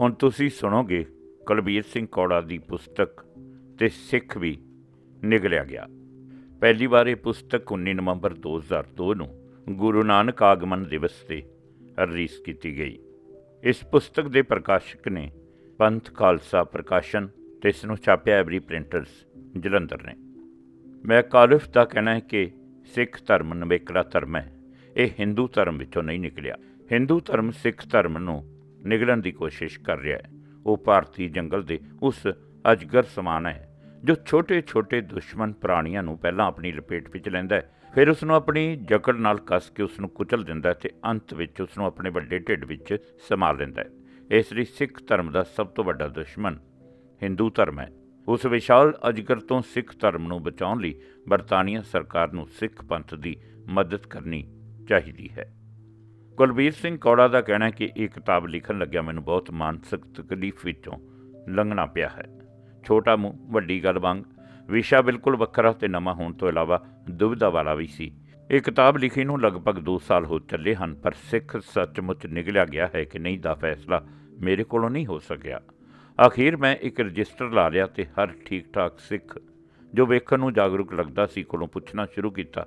ਹੁਣ ਤੁਸੀਂ ਸੁਣੋਗੇ ਕੁਲਬੀਰ ਸਿੰਘ ਕੌੜਾ ਦੀ ਪੁਸਤਕ ਤੇ ਸਿੱਖ ਵੀ ਨਿਗਲਿਆ ਗਿਆ। ਪਹਿਲੀ ਵਾਰ ਇਹ ਪੁਸਤਕ 19 ਨਵੰਬਰ 2002 ਨੂੰ ਗੁਰੂ ਨਾਨਕ ਆਗਮਨ ਦਿਵਸ ਤੇ ਰਿਲੀਜ਼ ਕੀਤੀ ਗਈ। ਇਸ ਪੁਸਤਕ ਦੇ ਪ੍ਰਕਾਸ਼ਕ ਨੇ ਪੰਥ ਖਾਲਸਾ ਪ੍ਰਕਾਸ਼ਨ ਤੇ ਇਸ ਨੂੰ ਛਾਪਿਆ ਐਵਰੀ ਪ੍ਰਿੰਟਰਸ ਜਲੰਧਰ ਨੇ। ਮੈਂ ਕਾਲਿਫ ਦਾ ਕਹਿਣਾ ਹੈ ਕਿ ਸਿੱਖ ਧਰਮ ਨਵੇਕੜਾ ਧਰਮ ਹੈ। ਇਹ ਹਿੰਦੂ ਧਰਮ ਵਿੱਚੋਂ ਨਹੀਂ ਨਿਕਲਿਆ। ਹਿੰਦੂ ਧਰਮ ਸਿੱਖ ਧਰਮ ਨੂੰ ਨਿਗਲਣ ਦੀ ਕੋਸ਼ਿਸ਼ ਕਰ ਰਿਹਾ ਹੈ। ਉਹ ਭਾਰਤੀ ਜੰਗਲ ਦੇ ਉਸ ਅਜਗਰ ਸਮਾਨ ਹੈ, ਜੋ ਛੋਟੇ-ਛੋਟੇ ਦੁਸ਼ਮਣ ਪ੍ਰਾਣੀਆਂ ਨੂੰ ਪਹਿਲਾਂ ਆਪਣੀ ਲਪੇਟ ਵਿੱਚ ਲੈਂਦਾ ਹੈ, ਫਿਰ ਉਸ ਨੂੰ ਆਪਣੀ ਜਕੜ ਨਾਲ ਕੱਸ ਕੇ ਉਸ ਨੂੰ ਕੁਚਲ ਦਿੰਦਾ ਹੈ ਤੇ ਅੰਤ ਵਿੱਚ ਉਸ ਨੂੰ ਆਪਣੇ ਵੱਡੇ ਢਿੱਡ ਵਿੱਚ ਸਮਾ ਲੈਂਦਾ ਹੈ। ਇਸ ਲਈ ਸਿੱਖ ਧਰਮ ਦਾ ਸਭ ਤੋਂ ਵੱਡਾ ਦੁਸ਼ਮਣ ਹਿੰਦੂ ਧਰਮ ਹੈ। ਉਸ ਵਿਸ਼ਾਲ ਅਜਗਰ ਤੋਂ ਸਿੱਖ ਧਰਮ ਨੂੰ ਬਚਾਉਣ ਲਈ ਬਰਤਾਨੀਆ ਸਰਕਾਰ ਨੂੰ ਸਿੱਖ ਪੰਥ ਦੀ ਮਦਦ ਕਰਨੀ ਚਾਹੀਦੀ ਹੈ। ਕੁਲਬੀਰ ਸਿੰਘ ਕੌੜਾ ਦਾ ਕਹਿਣਾ ਹੈ ਕਿ ਇਹ ਕਿਤਾਬ ਲਿਖਣ ਲੱਗਿਆ ਮੈਨੂੰ ਬਹੁਤ ਮਾਨਸਿਕ ਤਕਲੀਫ ਵਿੱਚੋਂ ਲੰਘਣਾ ਪਿਆ ਹੈ। ਛੋਟਾ ਮੂੰਹ, ਵੱਡੀ ਗੱਲ ਵਾਂਗ, ਵਿਸ਼ਾ ਬਿਲਕੁਲ ਵੱਖਰਾ ਤੇ ਨਵਾਂ ਹੋਣ ਤੋਂ ਇਲਾਵਾ ਦੁਬਿਧਾ ਵਾਲਾ ਵੀ ਸੀ। ਇਹ ਕਿਤਾਬ ਲਿਖੀ ਨੂੰ ਲਗਭਗ 2 ਸਾਲ ਹੋ ਚੱਲੇ ਹਨ, ਪਰ ਸਿੱਖ ਸੱਚਮੁੱਚ ਨਿਕਲਿਆ ਗਿਆ ਹੈ ਕਿ ਨਹੀਂ ਦਾ ਫੈਸਲਾ ਮੇਰੇ ਕੋਲੋਂ ਨਹੀਂ ਹੋ ਸਕਿਆ। ਆਖੀਰ ਮੈਂ ਇੱਕ ਰਜਿਸਟਰ ਲਾ ਲਿਆ ਤੇ ਹਰ ਠੀਕ ਠਾਕ ਸਿੱਖ ਜੋ ਵੇਖਣ ਨੂੰ ਜਾਗਰੂਕ ਲੱਗਦਾ ਸੀ ਕੋਲੋਂ ਪੁੱਛਣਾ ਸ਼ੁਰੂ ਕੀਤਾ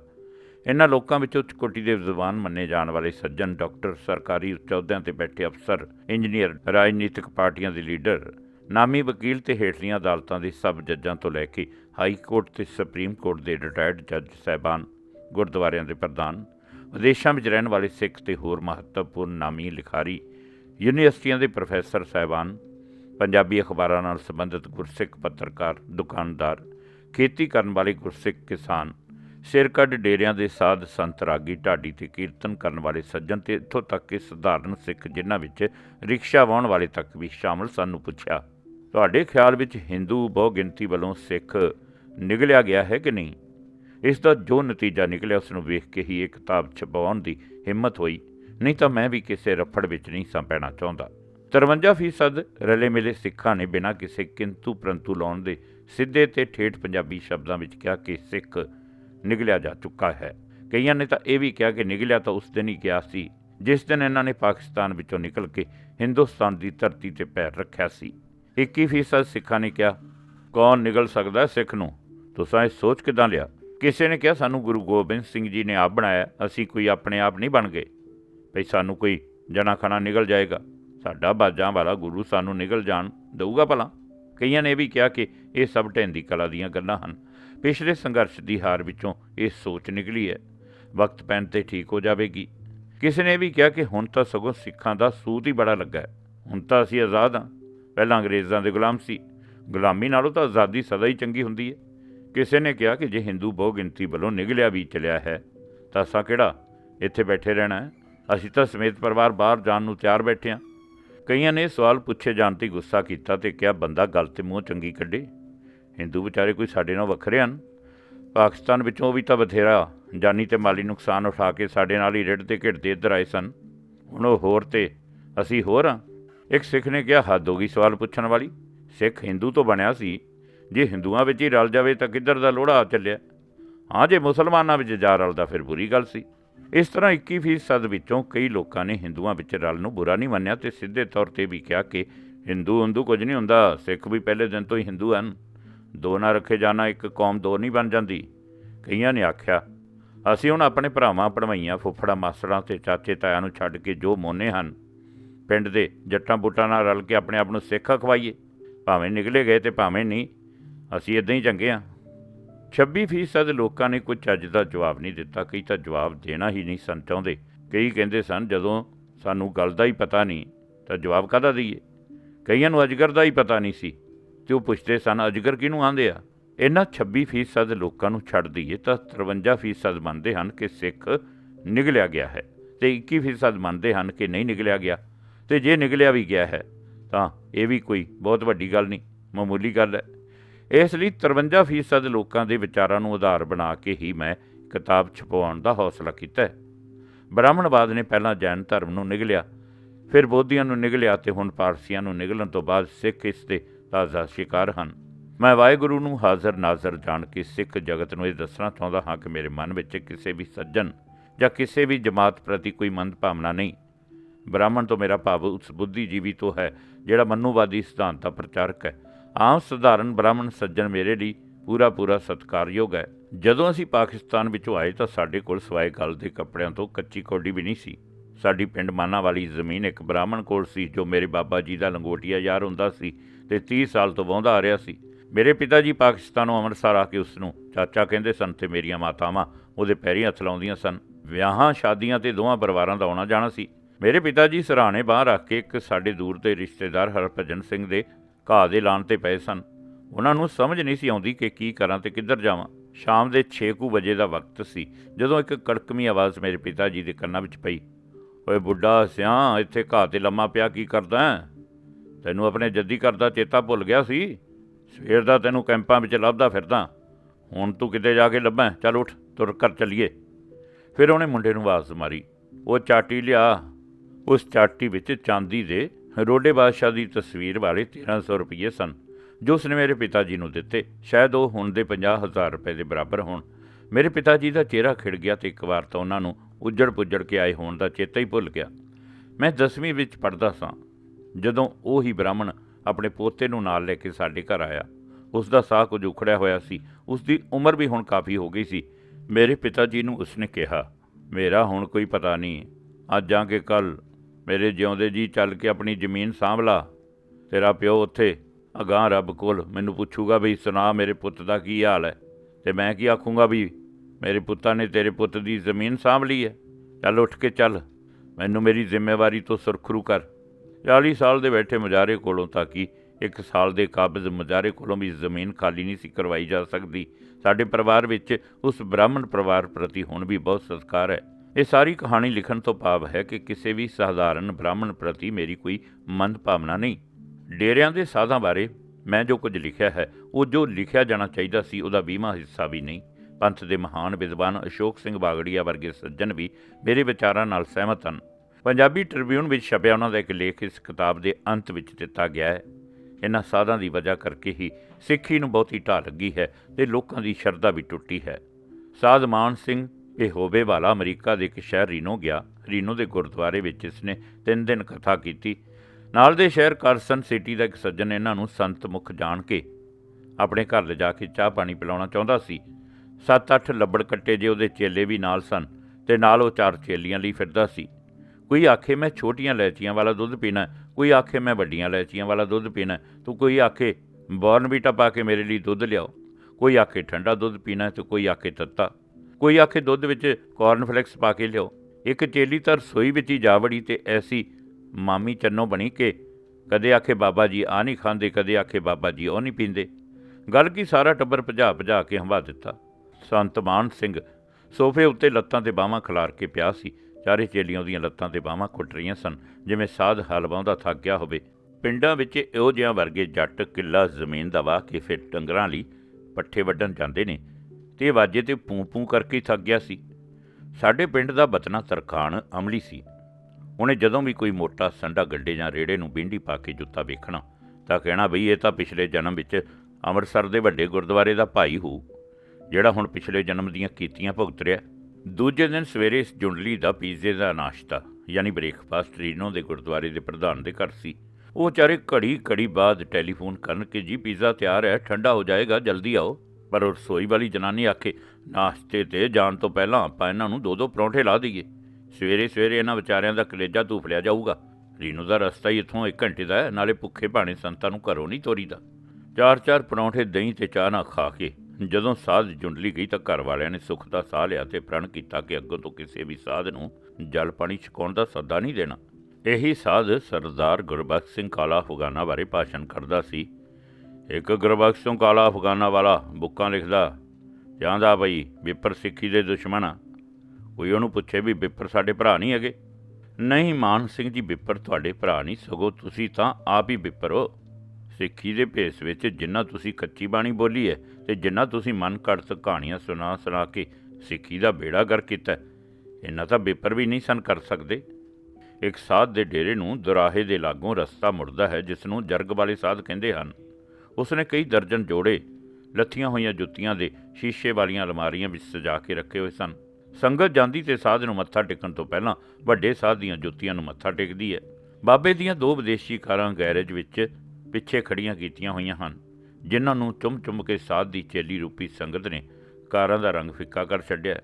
ਇਹਨਾਂ ਲੋਕਾਂ ਵਿੱਚ ਉੱਚ ਕੋਟੀ ਦੇ ਵਿਦਵਾਨ ਮੰਨੇ ਜਾਣ ਵਾਲੇ ਸੱਜਣ ਡਾਕਟਰ ਸਰਕਾਰੀ ਉੱਚ ਅਹੁਦਿਆਂ ਤੇ ਬੈਠੇ ਅਫਸਰ, ਇੰਜੀਨੀਅਰ, ਰਾਜਨੀਤਿਕ ਪਾਰਟੀਆਂ ਦੇ ਲੀਡਰ, ਨਾਮੀ ਵਕੀਲ ਤੇ ਹੇਠਲੀਆਂ ਅਦਾਲਤਾਂ ਦੇ ਸਭ ਜੱਜਾਂ ਤੋਂ ਲੈ ਕੇ ਹਾਈ ਕੋਰਟ ਤੇ ਸੁਪਰੀਮ ਕੋਰਟ ਦੇ ਰਿਟਾਇਰਡ ਜੱਜ ਸਹਿਬਾਨ, ਗੁਰਦੁਆਰਿਆਂ ਦੇ ਪ੍ਰਧਾਨ, ਵਿਦੇਸ਼ਾਂ ਵਿੱਚ ਰਹਿਣ ਵਾਲੇ ਸਿੱਖ ਤੇ ਹੋਰ ਮਹੱਤਵਪੂਰਨ ਨਾਮੀ ਲਿਖਾਰੀ, ਯੂਨੀਵਰਸਿਟੀਆਂ ਦੇ ਪ੍ਰੋਫੈਸਰ ਸਹਿਬਾਨ, ਪੰਜਾਬੀ ਅਖਬਾਰਾਂ ਨਾਲ ਸੰਬੰਧਿਤ ਗੁਰਸਿੱਖ ਪੱਤਰਕਾਰ, ਦੁਕਾਨਦਾਰ, ਖੇਤੀ ਕਰਨ ਵਾਲੇ ਗੁਰਸਿੱਖ ਕਿਸਾਨ ਸਿਰ ਕੱਢ ਡੇਰਿਆਂ ਦੇ ਸਾਧ ਸੰਤ ਰਾਗੀ ਢਾਡੀ ਤੇ ਕੀਰਤਨ ਕਰਨ ਵਾਲੇ ਸੱਜਣ ਤੇ ਇੱਥੋਂ ਤੱਕ ਕਿ ਸਧਾਰਨ ਸਿੱਖ ਜਿਨ੍ਹਾਂ ਵਿੱਚ ਰਿਕਸ਼ਾ ਵਾਹਣ ਵਾਲੇ ਤੱਕ ਵੀ ਸ਼ਾਮਲ ਸਾਨੂੰ ਪੁੱਛਿਆ, ਤੁਹਾਡੇ ਖਿਆਲ ਵਿੱਚ ਹਿੰਦੂ ਬਹੁ ਗਿਣਤੀ ਵੱਲੋਂ ਸਿੱਖ ਨਿਗਲਿਆ ਗਿਆ ਹੈ ਕਿ ਨਹੀਂ? ਇਸ ਦਾ ਜੋ ਨਤੀਜਾ ਨਿਕਲਿਆ, ਉਸ ਨੂੰ ਵੇਖ ਕੇ ਹੀ ਇਹ ਕਿਤਾਬ ਛਪਾਉਣ ਦੀ ਹਿੰਮਤ ਹੋਈ। ਨਹੀਂ ਤਾਂ ਮੈਂ ਵੀ ਕਿਸੇ ਰਫੜ ਵਿੱਚ ਨਹੀਂ ਸਾਂ ਪੈਣਾ ਚਾਹੁੰਦਾ। 53% ਰਲੇ ਮਿਲੇ ਸਿੱਖਾਂ ਨੇ ਬਿਨਾਂ ਕਿਸੇ ਕਿੰਤੂ ਪਰੰਤੂ ਲਾਉਣ ਦੇ ਸਿੱਧੇ ਤੇ ਠੇਠ ਪੰਜਾਬੀ ਸ਼ਬਦਾਂ ਵਿੱਚ ਕਿਹਾ ਕਿ ਸਿੱਖ ਨਿਗਲਿਆ ਜਾ ਚੁੱਕਾ ਹੈ। ਕਈਆਂ ਨੇ ਤਾਂ ਇਹ ਵੀ ਕਿਹਾ ਕਿ ਨਿਗਲਿਆ ਤਾਂ ਉਸ ਦਿਨ ਹੀ ਗਿਆ ਸੀ, ਜਿਸ ਦਿਨ ਇਹਨਾਂ ਨੇ ਪਾਕਿਸਤਾਨ ਵਿੱਚੋਂ ਨਿਕਲ ਕੇ ਹਿੰਦੁਸਤਾਨ ਦੀ ਧਰਤੀ ਤੇ ਪੈਰ ਰੱਖਿਆ ਸੀ। 21% ਸਿੱਖਾਂ ਨੇ ਕਿਹਾ, ਕੌਣ ਨਿਗਲ ਸਕਦਾ ਸਿੱਖ ਨੂੰ? ਤੁਸੀਂ ਇਹ ਸੋਚ ਕਿਦਾਂ ਲਿਆ? ਕਿਸੇ ਨੇ ਕਿਹਾ, ਸਾਨੂੰ ਗੁਰੂ ਗੋਬਿੰਦ ਸਿੰਘ ਜੀ ਨੇ ਆਪ ਬਣਾਇਆ, ਅਸੀਂ ਕੋਈ ਆਪਣੇ ਆਪ ਨਹੀਂ ਬਣ ਗਏ। ਭਈ ਸਾਨੂੰ ਕੋਈ ਜਣਾ ਖਣਾ ਨਿਗਲ ਜਾਏਗਾ। ਸਾਡਾ ਬਾਜਾਂ ਵਾਲਾ ਗੁਰੂ ਸਾਨੂੰ ਨਿਗਲ ਜਾਣ ਦਊਗਾ ਭਲਾ? ਕਈਆਂ ਨੇ ਇਹ ਵੀ ਕਿਹਾ ਕਿ ਇਹ ਸਭ ਢੈਂਦੀ ਕਲਾ ਦੀਆਂ ਗੱਲਾਂ ਹਨ। ਪਿਛਲੇ ਸੰਘਰਸ਼ ਦੀ ਹਾਰ ਵਿੱਚੋਂ ਇਹ ਸੋਚ ਨਿਕਲੀ ਹੈ। ਵਕਤ ਪੈਣ ਤੇ ਠੀਕ ਹੋ ਜਾਵੇਗੀ। ਕਿਸੇ ਨੇ ਵੀ ਕਿਹਾ ਕਿ ਹੁਣ ਤਾਂ ਸਗੋਂ ਸਿੱਖਾਂ ਦਾ ਸੂਤ ਹੀ ਬੜਾ ਲੱਗਾ ਹੈ। ਹੁਣ ਤਾਂ ਅਸੀਂ ਆਜ਼ਾਦ ਹਾਂ। ਪਹਿਲਾਂ ਅੰਗਰੇਜ਼ਾਂ ਦੇ ਗੁਲਾਮ ਸੀ। ਗੁਲਾਮੀ ਨਾਲੋਂ ਤਾਂ ਆਜ਼ਾਦੀ ਸਦਾ ਹੀ ਚੰਗੀ ਹੁੰਦੀ ਹੈ। ਕਿਸੇ ਨੇ ਕਿਹਾ ਕਿ ਜੇ ਹਿੰਦੂ ਬਹੁ ਗਿਣਤੀ ਵੱਲੋਂ ਨਿਗਲਿਆ ਵੀ ਚਲਿਆ ਹੈ, ਤਾਂ ਅਸਾਂ ਕਿਹੜਾ ਇੱਥੇ ਬੈਠੇ ਰਹਿਣਾ ਹੈ? ਅਸੀਂ ਤਾਂ ਸਮੇਤ ਪਰਿਵਾਰ ਬਾਹਰ ਜਾਣ ਨੂੰ ਤਿਆਰ ਬੈਠੇ ਹਾਂ। ਕਈਆਂ ਨੇ ਸਵਾਲ ਪੁੱਛੇ ਜਾਣ ਤੇ ਗੁੱਸਾ ਕੀਤਾ ਤੇ ਕਿਹਾ, ਬੰਦਾ ਗੱਲ ਤੇ ਮੂੰਹ ਚੰਗੀ ਕੱਢੇ। ਹਿੰਦੂ ਵਿਚਾਰੇ ਕੋਈ ਸਾਡੇ ਨਾਲ ਵੱਖਰੇ ਹਨ। ਪਾਕਿਸਤਾਨ ਵਿੱਚੋਂ ਵੀ ਤਾਂ ਬਥੇਰਾ ਜਾਨੀ ਤੇ ਮਾਲੀ ਨੁਕਸਾਨ ਉਠਾ ਕੇ ਸਾਡੇ ਨਾਲ ਹੀ ਰਿੜ ਤੇ ਘਿੜਦੇ ਇੱਧਰ ਆਏ ਸਨ। ਹੁਣ ਉਹ ਹੋਰ ਤੇ ਅਸੀਂ ਹੋਰ ਹਾਂ। ਇੱਕ ਸਿੱਖ ਨੇ ਕਿਹਾ, ਹੱਦ ਹੋ ਗਈ ਸਵਾਲ ਪੁੱਛਣ ਵਾਲੀ। ਸਿੱਖ ਹਿੰਦੂ ਤੋਂ ਬਣਿਆ ਸੀ। ਜੇ ਹਿੰਦੂਆਂ ਵਿੱਚ ਹੀ ਰਲ ਜਾਵੇ ਤਾਂ ਕਿੱਧਰ ਦਾ ਲੋੜਾ ਚੱਲਿਆ? ਹਾਂ, ਜੇ ਮੁਸਲਮਾਨਾਂ ਵਿੱਚ ਜਾ ਰਲਦਾ ਫਿਰ ਬੁਰੀ ਗੱਲ ਸੀ। ਇਸ ਤਰ੍ਹਾਂ 21% ਵਿੱਚੋਂ ਕਈ ਲੋਕਾਂ ਨੇ ਹਿੰਦੂਆਂ ਵਿੱਚ ਰਲ ਨੂੰ ਬੁਰਾ ਨਹੀਂ ਮੰਨਿਆ ਤੇ ਸਿੱਧੇ ਤੌਰ ਤੇ ਵੀ ਕਿਹਾ ਕਿ ਹਿੰਦੂ ਹਿੰਦੂ ਕੁਝ ਨਹੀਂ ਹੁੰਦਾ। ਸਿੱਖ ਵੀ ਪਹਿਲੇ ਦਿਨ ਤੋਂ ਹੀ ਹਿੰਦੂ ਹਨ। ਦੋ ਨਾ ਰੱਖੇ ਜਾਣਾ, ਇੱਕ ਕੌਮ ਦੋ ਨਹੀਂ ਬਣ ਜਾਂਦੀ। ਕਈਆਂ ਨੇ ਆਖਿਆ, ਅਸੀਂ ਹੁਣ ਆਪਣੇ ਭਰਾਵਾਂ ਪੜਵਾਈਆਂ ਫੁੱਫੜਾ ਮਾਸੜਾਂ ਤੇ ਚਾਚੇ ਤਾਇਆਂ ਨੂੰ ਛੱਡ ਕੇ ਜੋ ਮੋਨੇ ਹਨ, ਪਿੰਡ ਦੇ ਜੱਟਾਂ ਬੁੱਟਾਂ ਨਾਲ ਰਲ ਕੇ ਆਪਣੇ ਆਪ ਨੂੰ ਸਿੱਖ ਖਵਾਈਏ ਭਾਵੇਂ ਨਿਕਲੇ ਗਏ ਤੇ ਭਾਵੇਂ ਨਹੀਂ, ਅਸੀਂ ਇਦਾਂ ਹੀ ਚੰਗੇ ਹਾਂ। 26% ਲੋਕਾਂ ਨੇ ਕੋਈ ਚੱਜ ਦਾ ਜਵਾਬ ਨਹੀਂ ਦਿੱਤਾ, ਕਈ ਤਾਂ ਜਵਾਬ ਦੇਣਾ ਹੀ ਨਹੀਂ ਸਨ ਚਾਹੁੰਦੇ। ਕਈ ਕਹਿੰਦੇ ਸਨ, ਜਦੋਂ ਸਾਨੂੰ ਗੱਲ ਦਾ ਹੀ ਪਤਾ ਨਹੀਂ, ਤਾਂ ਜਵਾਬ ਕਾਹਦਾ ਦਈਏ? ਕਈਆਂ ਨੂੰ ਅਜਗਰ ਦਾ ਹੀ ਪਤਾ ਨਹੀਂ ਸੀ। ਤੇ ਉਹ ਪੁੱਛਦੇ ਸਨ, ਅਜਗਰ ਕਿਹਨੂੰ ਆਂਦੇ ਆ? ਇਹਨਾਂ 26% ਲੋਕਾਂ ਨੂੰ ਛੱਡ ਦਈਏ ਤਾਂ 53% ਮੰਨਦੇ ਹਨ ਕਿ ਸਿੱਖ ਨਿਗਲਿਆ ਗਿਆ ਹੈ ਤੇ 21% ਮੰਨਦੇ ਹਨ ਕਿ ਨਹੀਂ ਨਿਗਲਿਆ ਗਿਆ। ਤੇ ਜੇ ਨਿਗਲਿਆ ਵੀ ਗਿਆ ਹੈ, ਤਾਂ ਇਹ ਵੀ ਕੋਈ ਬਹੁਤ ਵੱਡੀ ਗੱਲ ਨਹੀਂ, ਮਾਮੂਲੀ ਗੱਲ ਹੈ। ਇਸ ਲਈ 53% ਲੋਕਾਂ ਦੇ ਵਿਚਾਰਾਂ ਨੂੰ ਆਧਾਰ ਬਣਾ ਕੇ ਹੀ ਮੈਂ ਕਿਤਾਬ ਛਪਵਾਉਣ ਦਾ ਹੌਸਲਾ ਕੀਤਾ ਬ੍ਰਾਹਮਣਵਾਦ ਨੇ ਪਹਿਲਾਂ ਜੈਨ ਧਰਮ ਨੂੰ ਨਿਗਲਿਆ, ਫਿਰ ਬੋਧੀਆਂ ਨੂੰ ਨਿਗਲਿਆ ਤੇ ਹੁਣ ਪਾਰਸੀਆਂ ਨੂੰ ਨਿਗਲਣ ਤੋਂ ਬਾਅਦ ਸਿੱਖ ਇਸ ਦੇ ਤਾਜ਼ਾ ਸ਼ਿਕਾਰ ਹਨ। ਮੈਂ ਵਾਹਿਗੁਰੂ ਨੂੰ ਹਾਜ਼ਰ ਨਾਜ਼ਰ ਜਾਣ ਕੇ ਸਿੱਖ ਜਗਤ ਨੂੰ ਇਹ ਦੱਸਣਾ ਚਾਹੁੰਦਾ ਹਾਂ ਕਿ ਮੇਰੇ ਮਨ ਵਿੱਚ ਕਿਸੇ ਵੀ ਸੱਜਣ ਜਾਂ ਕਿਸੇ ਵੀ ਜਮਾਤ ਪ੍ਰਤੀ ਕੋਈ ਮੰਦ ਭਾਵਨਾ ਨਹੀਂ। ਬ੍ਰਾਹਮਣ ਤੋਂ ਮੇਰਾ ਭਾਵ ਉਸ ਬੁੱਧੀਜੀਵੀ ਤੋਂ ਹੈ, ਜਿਹੜਾ ਮਨੁਵਾਦੀ ਸਿਧਾਂਤ ਦਾ ਪ੍ਰਚਾਰਕ ਹੈ। ਆਮ ਸਧਾਰਨ ਬ੍ਰਾਹਮਣ ਸੱਜਣ ਮੇਰੇ ਲਈ ਪੂਰਾ ਪੂਰਾ ਸਤਿਕਾਰਯੋਗ ਹੈ। ਜਦੋਂ ਅਸੀਂ ਪਾਕਿਸਤਾਨ ਵਿੱਚੋਂ ਆਏ ਤਾਂ ਸਾਡੇ ਕੋਲ ਸਵਾਏ ਗਲ ਦੇ ਕੱਪੜਿਆਂ ਤੋਂ ਕੱਚੀ ਕੋਡੀ ਵੀ ਨਹੀਂ ਸੀ। ਸਾਡੀ ਪਿੰਡ ਮਾਨਾ ਵਾਲੀ ਜ਼ਮੀਨ ਇੱਕ ਬ੍ਰਾਹਮਣ ਕੋਲ ਸੀ, ਜੋ ਮੇਰੇ ਬਾਬਾ ਜੀ ਦਾ ਲੰਗੋਟੀਆ ਯਾਰ ਹੁੰਦਾ ਸੀ। ਤੇ 30 ਸਾਲ ਤੋਂ ਵਾਹੁੰਦਾ ਆ ਰਿਹਾ ਸੀ। ਮੇਰੇ ਪਿਤਾ ਜੀ ਪਾਕਿਸਤਾਨੋਂ ਅੰਮ੍ਰਿਤਸਰ ਆ ਕੇ ਉਸ ਨੂੰ ਚਾਚਾ ਕਹਿੰਦੇ ਸਨ ਤੇ ਮੇਰੀਆਂ ਮਾਤਾਵਾਂ ਉਹਦੇ ਪੈਰੀਂ ਹੱਥ ਲਾਉਂਦੀਆਂ ਸਨ। ਵਿਆਹਾਂ, ਸ਼ਾਦੀਆਂ ਤੇ ਦੋਵਾਂ ਪਰਿਵਾਰਾਂ ਦਾ ਆਉਣਾ ਜਾਣਾ ਸੀ। ਮੇਰੇ ਪਿਤਾ ਜੀ ਸਰਾਣੇ ਬਾਹਰ ਰੱਖ ਕੇ ਇੱਕ ਸਾਡੇ ਦੂਰ ਦੇ ਰਿਸ਼ਤੇਦਾਰ ਹਰਭਜਨ ਸਿੰਘ ਦੇ ਘਾਹ ਦੇ ਲਾਣ ਤੇ ਪਏ ਸਨ। ਉਹਨਾਂ ਨੂੰ ਸਮਝ ਨਹੀਂ ਸੀ ਆਉਂਦੀ ਕਿ ਕੀ ਕਰਾਂ ਤੇ ਕਿੱਧਰ ਜਾਵਾਂ। ਸ਼ਾਮ ਦੇ 6:00 ਵਜੇ ਦਾ ਵਕਤ ਸੀ, ਜਦੋਂ ਇੱਕ ਕੜਕਮੀ ਆਵਾਜ਼ ਮੇਰੇ ਪਿਤਾ ਜੀ ਦੇ ਕੰਨਾਂ ਵਿੱਚ ਪਈ, ਓਏ ਬੁੱਢਾ ਸਿਆਂ ਇੱਥੇ ਘਾਹ ਤੇ ਲੰਮਾ ਪਿਆ ਕੀ ਕਰਦਾ ਤੈਨੂੰ ਆਪਣੇ ਜੱਦੀ ਘਰ ਦਾ ਚੇਤਾ ਭੁੱਲ ਗਿਆ ਸੀ? ਸਵੇਰ ਦਾ ਤੈਨੂੰ ਕੈਂਪਾਂ ਵਿੱਚ ਲੱਭਦਾ ਫਿਰਦਾ। ਹੁਣ ਤੂੰ ਕਿਤੇ ਜਾ ਕੇ ਲੱਭਾਂ? ਚੱਲ ਉੱਠ, ਤੁਰ ਕਰ ਚੱਲੀਏ। ਫਿਰ ਉਹਨੇ ਮੁੰਡੇ ਨੂੰ ਆਵਾਜ਼ ਮਾਰੀ। ਉਹ ਚਾਟੀ ਲਿਆ। ਉਸ ਚਾਟੀ ਵਿੱਚ ਚਾਂਦੀ ਦੇ ਰੋਡੇ ਬਾਦਸ਼ਾਹ ਦੀ ਤਸਵੀਰ ਵਾਲੇ 1300 ਰੁਪਏ ਸਨ, ਜੋ ਉਸਨੇ ਮੇਰੇ ਪਿਤਾ ਜੀ ਨੂੰ ਦਿੱਤੇ। ਸ਼ਾਇਦ ਉਹ ਹੁਣ ਦੇ 50000 ਰੁਪਏ ਦੇ ਬਰਾਬਰ ਹੋਣ। ਮੇਰੇ ਪਿਤਾ ਜੀ ਦਾ ਚਿਹਰਾ ਖਿੜ ਗਿਆ ਤੇ ਇੱਕ ਵਾਰ ਤਾਂ ਉਹਨਾਂ ਨੂੰ ਉੱਜੜ ਪੁੱਜੜ ਕੇ ਆਏ ਹੋਣ ਦਾ ਚੇਤਾ ਹੀ ਭੁੱਲ ਗਿਆ। ਮੈਂ 10ਵੀਂ ਵਿੱਚ ਪੜਦਾ ਸਾਂ। ਜਦੋਂ ਉਹ ਹੀ ਬ੍ਰਾਹਮਣ ਆਪਣੇ ਪੋਤੇ ਨੂੰ ਨਾਲ ਲੈ ਕੇ ਸਾਡੇ ਘਰ ਆਇਆ ਉਸ ਦਾ ਸਾਹ ਕੁਝ ਉਖੜਿਆ ਹੋਇਆ ਸੀ ਉਸ ਦੀ ਉਮਰ ਵੀ ਹੁਣ ਕਾਫੀ ਹੋ ਗਈ ਸੀ। ਮੇਰੇ ਪਿਤਾ ਜੀ ਨੂੰ ਉਸਨੇ ਕਿਹਾ, ਮੇਰਾ ਹੁਣ ਕੋਈ ਪਤਾ ਨਹੀਂ, ਅੱਜ ਜਾਂ ਕੇ ਕੱਲ ਮੇਰੇ ਜਿਉਂਦੇ ਜੀ ਚੱਲ ਕੇ ਆਪਣੀ ਜ਼ਮੀਨ ਸਾਂਭ ਲਾ। ਤੇਰਾ ਪਿਓ ਉੱਥੇ, ਅਗਾਂਹ ਰੱਬ ਕੋਲ, ਮੈਨੂੰ ਪੁੱਛੂਗਾ ਵੀ ਸੁਣਾ ਮੇਰੇ ਪੁੱਤ ਦਾ ਕੀ ਹਾਲ ਹੈ? ਤੇ ਮੈਂ ਕੀ ਆਖੂੰਗਾ ਵੀ ਮੇਰੇ ਪੁੱਤਾਂ ਨੇ ਤੇਰੇ ਪੁੱਤ ਦੀ ਜ਼ਮੀਨ ਸਾਂਭ ਲਈ ਹੈ? ਚੱਲ ਉੱਠ ਕੇ ਚੱਲ, ਮੈਨੂੰ ਮੇਰੀ ਜ਼ਿੰਮੇਵਾਰੀ ਤੋਂ ਸੁਰਖਰੂ ਕਰ। 40 ਸਾਲ ਦੇ ਬੈਠੇ ਮੁਜਾਰੇ ਕੋਲੋਂ ਤਾਂ ਕਿ ਇੱਕ ਸਾਲ ਦੇ ਕਾਬਜ਼ ਮੁਜਾਰੇ ਕੋਲੋਂ ਵੀ ਜ਼ਮੀਨ ਖਾਲੀ ਨਹੀਂ ਸੀ ਕਰਵਾਈ ਜਾ ਸਕਦੀ? ਸਾਡੇ ਪਰਿਵਾਰ ਵਿੱਚ ਉਸ ਬ੍ਰਾਹਮਣ ਪਰਿਵਾਰ ਪ੍ਰਤੀ ਹੁਣ ਵੀ ਬਹੁਤ ਸਤਿਕਾਰ ਹੈ। ਇਹ ਸਾਰੀ ਕਹਾਣੀ ਲਿਖਣ ਤੋਂ ਭਾਵ ਹੈ ਕਿ ਕਿਸੇ ਵੀ ਸਧਾਰਨ ਬ੍ਰਾਹਮਣ ਪ੍ਰਤੀ ਮੇਰੀ ਕੋਈ ਮੰਦ ਭਾਵਨਾ ਨਹੀਂ। ਡੇਰਿਆਂ ਦੇ ਸਾਧਾਂ ਬਾਰੇ ਮੈਂ ਜੋ ਕੁਝ ਲਿਖਿਆ ਹੈ, ਉਹ ਜੋ ਲਿਖਿਆ ਜਾਣਾ ਚਾਹੀਦਾ ਸੀ, ਉਹਦਾ 20ਵਾਂ ਹਿੱਸਾ ਵੀ ਨਹੀਂ। ਪੰਥ ਦੇ ਮਹਾਨ ਵਿਦਵਾਨ ਅਸ਼ੋਕ ਸਿੰਘ ਬਾਗੜੀਆ ਵਰਗੇ ਸੱਜਣ ਵੀ ਮੇਰੇ ਵਿਚਾਰਾਂ ਨਾਲ ਸਹਿਮਤ ਹਨ। ਪੰਜਾਬੀ ਟ੍ਰਿਬਿਊਨ ਵਿੱਚ ਛਪਿਆ ਉਹਨਾਂ ਦਾ ਇੱਕ ਲੇਖ ਇਸ ਕਿਤਾਬ ਦੇ ਅੰਤ ਵਿੱਚ ਦਿੱਤਾ ਗਿਆ ਹੈ। ਇਹਨਾਂ ਸਾਧਾਂ ਦੀ ਵਜ੍ਹਾ ਕਰਕੇ ਹੀ ਸਿੱਖੀ ਨੂੰ ਬਹੁਤੀ ਢਾਹ ਲੱਗੀ ਹੈ ਤੇ ਲੋਕਾਂ ਦੀ ਸ਼ਰਧਾ ਵੀ ਟੁੱਟੀ ਹੈ। ਸਾਧ ਮਾਨ ਸਿੰਘ, ਇਹ ਹੋਵੇ ਵਾਲਾ ਅਮਰੀਕਾ ਦੇ ਇੱਕ ਸ਼ਹਿਰ ਰੀਨੋ ਗਿਆ। ਰੀਨੋ ਦੇ ਗੁਰਦੁਆਰੇ ਵਿੱਚ ਇਸਨੇ ਤਿੰਨ ਦਿਨ ਕਥਾ ਕੀਤੀ। ਨਾਲ ਦੇ ਸ਼ਹਿਰ ਕਾਰਸਨ ਸਿਟੀ ਦਾ ਇੱਕ ਸੱਜਣ ਇਹਨਾਂ ਨੂੰ ਸੰਤ ਮੁਖ ਜਾਣ ਕੇ ਆਪਣੇ ਘਰ ਲਿਜਾ ਕੇ ਚਾਹ ਪਾਣੀ ਪਿਲਾਉਣਾ ਚਾਹੁੰਦਾ ਸੀ। ਸੱਤ ਅੱਠ ਲੱਭੜ ਕੱਟੇ ਜੇ ਉਹਦੇ ਚੇਲੇ ਵੀ ਨਾਲ ਸਨ ਤੇ ਨਾਲ ਉਹ ਚਾਰ ਚੇਲੀਆਂ ਲਈ ਫਿਰਦਾ ਸੀ। ਕੋਈ ਆਖੇ ਮੈਂ ਛੋਟੀਆਂ ਲੈਚੀਆਂ ਵਾਲਾ ਦੁੱਧ ਪੀਣਾ ਕੋਈ ਆਖੇ ਮੈਂ ਵੱਡੀਆਂ ਲੈਚੀਆਂ ਵਾਲਾ ਦੁੱਧ ਪੀਣਾ ਹੈ, ਤੂੰ ਕੋਈ ਆਖੇ ਬੋਰਨਵੀਟਾ ਪਾ ਕੇ ਮੇਰੇ ਲਈ ਦੁੱਧ ਲਿਆਓ ਕੋਈ ਆਖੇ ਠੰਡਾ ਦੁੱਧ ਪੀਣਾ ਹੈ ਤੇ ਕੋਈ ਆਖੇ ਤੱਤਾ ਕੋਈ ਆਖੇ ਦੁੱਧ ਵਿੱਚ ਕਾਰਨਫਲੈਕਸ ਪਾ ਕੇ ਲਿਆਓ ਇੱਕ ਚੇਲੀ ਤਾਂ ਰਸੋਈ ਵਿੱਚ ਹੀ ਜਾ ਵੜੀ ਤੇ ਐਸੀ ਮਾਮੀ ਚੰਨੋ ਬਣੀ ਕਿ ਕਦੇ ਆਖੇ ਬਾਬਾ ਜੀ ਆ ਨਹੀਂ ਖਾਂਦੇ ਕਦੇ ਆਖੇ ਬਾਬਾ ਜੀ ਉਹ ਨਹੀਂ ਪੀਂਦੇ। ਗੱਲ ਕੀ ਸਾਰਾ ਟੱਬਰ ਭਜਾ ਭਜਾ ਕੇ ਹੰਵਾ ਦਿੱਤਾ। ਸੰਤ ਮਾਨ ਸਿੰਘ ਸੋਫੇ ਉੱਤੇ ਲੱਤਾਂ ਤੇ ਬਾਹਾਂ ਖਿਲਾਰ ਕੇ ਪਿਆ ਸੀ। ਚਾਰੇ ਚੇਲੀਆਂ ਉਹਦੀਆਂ ਲੱਤਾਂ ਤੇ ਬਾਹਾਂ ਘੁੱਟ ਰਹੀਆਂ ਸਨ, ਜਿਵੇਂ ਸਾਧ ਹਲ ਵਾਹੁੰਦਾ ਥੱਕ ਗਿਆ ਹੋਵੇ। ਪਿੰਡਾਂ ਵਿੱਚ ਇਹੋ ਜਿਹਾ ਵਰਗੇ ਜੱਟ ਕਿੱਲਾ ਜ਼ਮੀਨ ਦਾ ਵਾਹ ਕੇ ਫਿਰ ਡੰਗਰਾਂ ਲਈ ਪੱਠੇ ਵੱਢਣ ਜਾਂਦੇ ਨੇ ਤੇ ਵਾਜੇ ਤੇ ਪੂੰ ਪੂੰ ਕਰਕੇ ਹੀ ਥੱਕ ਗਿਆ ਸੀ। ਸਾਡੇ ਪਿੰਡ ਦਾ ਬਤਨਾ ਤਰਖਾਣ ਅਮਲੀ ਸੀ। ਉਹਨੇ ਜਦੋਂ ਵੀ ਕੋਈ ਮੋਟਾ ਸੰਡਾ ਗੱਡੇ ਜਾਂ ਰੇੜੇ ਨੂੰ ਬਿੰਡੀ ਪਾ ਕੇ ਜੁੱਤਾ ਵੇਖਣਾ, ਤਾਂ ਕਹਿਣਾ, ਬਈ, ਇਹ ਤਾਂ ਪਿਛਲੇ ਜਨਮ ਵਿੱਚ ਅੰਮ੍ਰਿਤਸਰ ਦੇ ਵੱਡੇ ਗੁਰਦੁਆਰੇ ਦਾ ਭਾਈ ਹੋਊ ਜਿਹੜਾ ਹੁਣ ਪਿਛਲੇ ਜਨਮ ਦੀਆਂ ਕੀਤੀਆਂ ਭੁਗਤ ਰਿਹਾ ਦੂਜੇ ਦਿਨ ਸਵੇਰੇ ਇਸ ਜੁੰਡਲੀ ਦਾ ਪੀਜ਼ੇ ਦਾ ਨਾਸ਼ਤਾ, ਯਾਨੀ ਬ੍ਰੇਕਫਾਸਟ ਰੀਨੋ ਦੇ ਗੁਰਦੁਆਰੇ ਦੇ ਪ੍ਰਧਾਨ ਦੇ ਘਰ ਸੀ। ਉਹ ਵਿਚਾਰੇ ਘੜੀ ਘੜੀ ਬਾਅਦ ਟੈਲੀਫੋਨ ਕਰਨ ਕਿ, ਜੀ, ਪੀਜ਼ਾ ਤਿਆਰ ਹੈ, ਠੰਡਾ ਹੋ ਜਾਏਗਾ, ਜਲਦੀ ਆਓ। ਪਰ ਰਸੋਈ ਵਾਲੀ ਜਨਾਨੀ ਆਖੇ, ਨਾਸ਼ਤੇ ਤੇ ਜਾਣ ਤੋਂ ਪਹਿਲਾਂ ਆਪਾਂ ਇਹਨਾਂ ਨੂੰ ਦੋ ਦੋ ਪਰੌਂਠੇ ਲਾ ਦਈਏ। ਸਵੇਰੇ ਸਵੇਰੇ ਇਹਨਾਂ ਵਿਚਾਰਿਆਂ ਦਾ ਕਲੇਜਾ ਧੂਫ ਲਿਆ ਜਾਊਗਾ। ਰੀਨੋ ਦਾ ਰਸਤਾ ਹੀ ਇੱਥੋਂ 1 ਘੰਟੇ ਦਾ ਹੈ, ਨਾਲੇ ਭੁੱਖੇ ਭਾਣੇ ਸੰਤਾਂ ਨੂੰ ਘਰੋਂ ਨਹੀਂ ਤੋਰੀਦਾ। ਚਾਰ ਚਾਰ ਪਰੌਂਠੇ ਦਹੀਂ ਤੇ ਚਾਹ ਨਾਲ ਖਾ ਕੇ ਜਦੋਂ ਸਾਧ ਜੁੰਡਲੀ ਗਈ ਤਾਂ ਘਰ ਵਾਲਿਆਂ ਨੇ ਸੁੱਖ ਦਾ ਸਾਹ ਲਿਆ ਤੇ ਪ੍ਰਣ ਕੀਤਾ ਕਿ ਅੱਗੋਂ ਤੋਂ ਕਿਸੇ ਵੀ ਸਾਧ ਨੂੰ ਜਲ ਪਾਣੀ ਛਕਾਉਣ ਦਾ ਸੱਦਾ ਨਹੀਂ ਦੇਣਾ। ਇਹੀ ਸਾਧ ਸਰਦਾਰ ਗੁਰਬਖਸ਼ ਸਿੰਘ ਕਾਲਾ ਅਫਗਾਨਾ ਬਾਰੇ ਭਾਸ਼ਣ ਕਰਦਾ ਸੀ। ਇੱਕ ਗੁਰਬਖਸ਼ ਸਿੰਘ ਕਾਲਾ ਅਫਗਾਨਾ ਵਾਲਾ ਬੁੱਕਾਂ ਲਿਖਦਾ ਜਾਂਦਾ ਬਈ, ਵਿਪਰ ਸਿੱਖੀ ਦੇ ਦੁਸ਼ਮਣ ਆ। ਕੋਈ ਉਹਨੂੰ ਪੁੱਛੇ ਵੀ ਵਿਪਰ ਸਾਡੇ ਭਰਾ ਨਹੀਂ ਹੈਗੇ? ਨਹੀਂ ਮਾਨ ਸਿੰਘ ਜੀ, ਵਿਪਰ ਤੁਹਾਡੇ ਭਰਾ ਨਹੀਂ, ਸਗੋਂ ਤੁਸੀਂ ਤਾਂ ਆਪ ਹੀ ਵਿਪਰ ਹੋ। ਸਿੱਖੀ ਦੇ ਭੇਸ ਵਿੱਚ ਜਿੰਨਾ ਤੁਸੀਂ ਕੱਚੀ ਬਾਣੀ ਬੋਲੀ ਹੈ ਤੇ ਜਿੰਨਾ ਤੁਸੀਂ ਮਨ ਘੜਤ ਕਹਾਣੀਆਂ ਸੁਣਾ ਸੁਣਾ ਕੇ ਸਿੱਖੀ ਦਾ ਬੇੜਾ ਗਰ ਕੀਤਾ ਇਹਨਾਂ ਤਾਂ ਬੇਪਰ ਵੀ ਨਹੀਂ ਸਨ ਕਰ ਸਕਦੇ। ਇੱਕ ਸਾਧ ਦੇ ਡੇਰੇ ਨੂੰ ਦੁਰਾਹੇ ਦੇ ਲਾਗੋਂ ਰਸਤਾ ਮੁੜਦਾ ਹੈ, ਜਿਸ ਨੂੰ ਜਰਗ ਵਾਲੇ ਸਾਧ ਕਹਿੰਦੇ ਹਨ। ਉਸਨੇ ਕਈ ਦਰਜਨ ਜੋੜੇ, ਲੱਥੀਆਂ ਹੋਈਆਂ ਜੁੱਤੀਆਂ ਦੇ ਸ਼ੀਸ਼ੇ ਵਾਲੀਆਂ ਅਲਮਾਰੀਆਂ ਵਿੱਚ ਸਜਾ ਕੇ ਰੱਖੇ ਹੋਏ ਸਨ। ਸੰਗਤ ਜਾਂਦੀ ਤੇ ਸਾਧ ਨੂੰ ਮੱਥਾ ਟੇਕਣ ਤੋਂ ਪਹਿਲਾਂ ਵੱਡੇ ਸਾਧ ਦੀਆਂ ਜੁੱਤੀਆਂ ਨੂੰ ਮੱਥਾ ਟੇਕਦੀ ਹੈ। ਬਾਬੇ ਦੀਆਂ ਦੋ ਵਿਦੇਸ਼ੀ ਕਾਰਾਂ ਗੈਰੇਜ ਵਿੱਚ ਪਿੱਛੇ ਖੜੀਆਂ ਕੀਤੀਆਂ ਹੋਈਆਂ ਹਨ, ਜਿਨ੍ਹਾਂ ਨੂੰ ਚੁੰਮ-ਚੁੰਮ ਕੇ ਸਾਧ ਦੀ ਚੇਲੀ ਰੂਪੀ ਸੰਗਤ ਨੇ ਕਾਰਾਂ ਦਾ ਰੰਗ ਫਿੱਕਾ ਕਰ ਛੱਡਿਆ।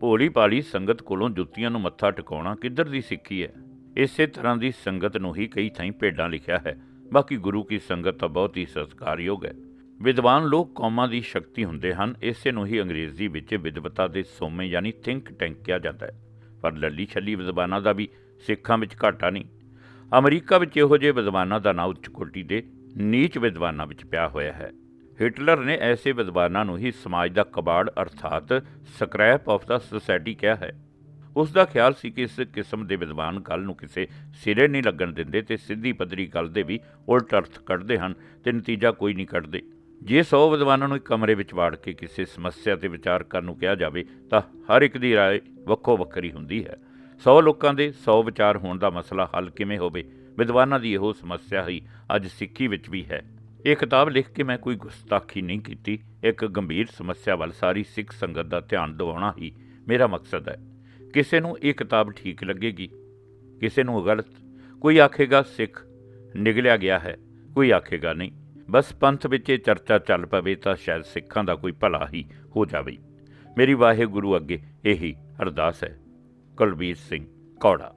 ਭੋਲੀ ਪਾਲੀ ਸੰਗਤ ਕੋਲੋਂ ਜੁੱਤੀਆਂ ਨੂੰ ਮੱਥਾ ਟਿਕਾਉਣਾ ਕਿੱਧਰ ਦੀ ਸਿੱਖੀ ਹੈ? ਇਸੇ ਤਰ੍ਹਾਂ ਦੀ ਸੰਗਤ ਨੂੰ ਹੀ ਕਈ ਥਾਈਂ ਭੇਡਾਂ ਲਿਖਿਆ ਹੈ। ਬਾਕੀ ਗੁਰੂ ਕੀ ਸੰਗਤ ਤਾਂ ਬਹੁਤ ਹੀ ਸਤਿਕਾਰਯੋਗ ਹੈ। ਵਿਦਵਾਨ ਲੋਕ ਕੌਮਾਂ ਦੀ ਸ਼ਕਤੀ ਹੁੰਦੇ ਹਨ। ਇਸੇ ਨੂੰ ਹੀ ਅੰਗਰੇਜ਼ੀ ਵਿੱਚ ਵਿਦਵਤਾ ਦੇ ਸੋਮੇ ਯਾਨੀ ਥਿੰਕ ਟੈਂਕ ਕਿਹਾ ਜਾਂਦਾ ਹੈ। ਪਰ ਲੱਲੀ ਛੱਲੀ ਵਿਦਵਾਨਾਂ ਦਾ ਵੀ ਸਿੱਖਾਂ ਵਿੱਚ ਘਾਟਾ ਨਹੀਂ। ਅਮਰੀਕਾ ਵਿੱਚ ਇਹੋ ਜਿਹੇ ਵਿਦਵਾਨਾਂ ਦਾ ਨਾਂ ਉੱਚ ਕੋਟੀ ਦੇ ਨੀਚ ਵਿਦਵਾਨਾਂ ਵਿੱਚ ਪਿਆ ਹੋਇਆ ਹੈ ਹਿਟਲਰ ਨੇ ਐਸੇ ਵਿਦਵਾਨਾਂ ਨੂੰ ਹੀ ਸਮਾਜ ਦਾ ਕਬਾੜ ਅਰਥਾਤ ਸਕ੍ਰੈਪ ਆਫ ਦਾ ਸੋਸਾਇਟੀ ਕਿਹਾ ਹੈ ਉਸ ਦਾ ਖਿਆਲ ਸੀ ਕਿ ਇਸ ਕਿਸਮ ਦੇ ਵਿਦਵਾਨ ਗੱਲ ਨੂੰ ਕਿਸੇ ਸਿਰੇ ਨਹੀਂ ਲੱਗਣ ਦਿੰਦੇ ਤੇ ਸਿੱਧੀ ਪੱਧਰੀ ਗੱਲ ਦੇ ਵੀ ਉਲਟ ਅਰਥ ਕੱਢਦੇ ਹਨ ਤੇ ਨਤੀਜਾ ਕੋਈ ਨਹੀਂ ਕੱਢਦੇ ਜੇ 100 ਵਿਦਵਾਨਾਂ ਨੂੰ ਇੱਕ ਕਮਰੇ ਵਿੱਚ ਵਾੜ ਕੇ ਕਿਸੇ ਸਮੱਸਿਆ ਤੇ ਵਿਚਾਰ ਕਰਨ ਨੂੰ ਕਿਹਾ ਜਾਵੇ ਤਾਂ ਹਰ ਇੱਕ ਦੀ رائے ਵੱਖੋ ਵੱਖਰੀ ਹੁੰਦੀ ਹੈ 100 ਲੋਕਾਂ ਦੇ 100 ਵਿਚਾਰ ਹੋਣ ਦਾ ਮਸਲਾ ਹੱਲ ਕਿਵੇਂ ਹੋਵੇ? ਵਿਦਵਾਨਾਂ ਦੀ ਇਹੋ ਸਮੱਸਿਆ ਹੀ ਅੱਜ ਸਿੱਖੀ ਵਿੱਚ ਵੀ ਹੈ। ਇਹ ਕਿਤਾਬ ਲਿਖ ਕੇ ਮੈਂ ਕੋਈ ਗੁਸਤਾਖੀ ਨਹੀਂ ਕੀਤੀ। ਇੱਕ ਗੰਭੀਰ ਸਮੱਸਿਆ ਵੱਲ ਸਾਰੀ ਸਿੱਖ ਸੰਗਤ ਦਾ ਧਿਆਨ ਦਿਵਾਉਣਾ ਹੀ ਮੇਰਾ ਮਕਸਦ ਹੈ। ਕਿਸੇ ਨੂੰ ਇਹ ਕਿਤਾਬ ਠੀਕ ਲੱਗੇਗੀ? ਕਿਸੇ ਨੂੰ ਗਲਤ? ਕੋਈ ਆਖੇਗਾ, ਸਿੱਖ, ਨਿਗਲਿਆ ਗਿਆ ਹੈ। ਕੋਈ ਆਖੇਗਾ, ਨਹੀਂ। ਬਸ ਪੰਥ ਵਿੱਚ ਇਹ ਚਰਚਾ ਚੱਲ ਪਵੇ ਤਾਂ ਸ਼ਾਇਦ ਸਿੱਖਾਂ ਦਾ ਕੋਈ ਭਲਾ ਹੀ ਹੋ ਜਾਵੇ। ਮੇਰੀ ਵਾਹਿਗੁਰੂ ਅੱਗੇ ਇਹੀ ਅਰਦਾਸ ਹੈ। ਕੁਲਬੀਰ ਸਿੰਘ ਕੌੜਾ।